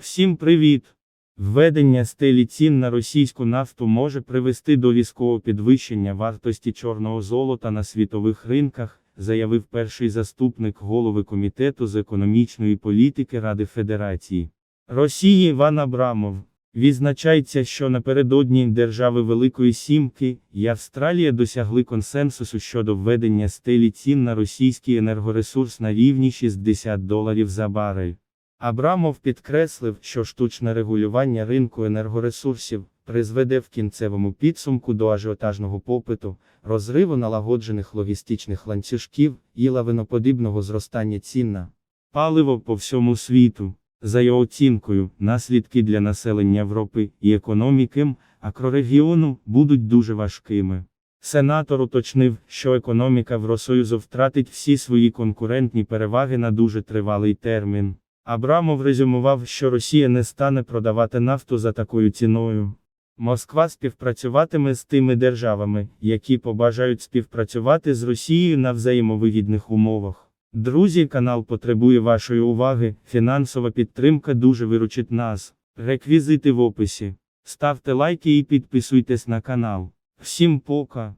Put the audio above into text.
Всім привіт! Введення стелі цін на російську нафту може привести до різкого підвищення вартості чорного золота на світових ринках, заявив перший заступник голови Комітету з економічної політики Ради Федерації Росії Іван Абрамов. Відзначається, що напередодні держави Великої Сімки і Австралія досягли консенсусу щодо введення стелі цін на російський енергоресурс на рівні 60 доларів за барель. Абрамов підкреслив, що штучне регулювання ринку енергоресурсів призведе в кінцевому підсумку до ажіотажного попиту, розриву налагоджених логістичних ланцюжків і лавиноподібного зростання цін на паливо по всьому світу. За його оцінкою, наслідки для населення Європи і економіки акрорегіону будуть дуже важкими. Сенатор уточнив, що економіка Євросоюзу втратить всі свої конкурентні переваги на дуже тривалий термін. Абрамов резюмував, що Росія не стане продавати нафту за такою ціною. Москва співпрацюватиме з тими державами, які побажають співпрацювати з Росією на взаємовигідних умовах. Друзі, канал потребує вашої уваги, фінансова підтримка дуже виручить нас. Реквізити в описі. Ставте лайки і підписуйтесь на канал. Всім пока!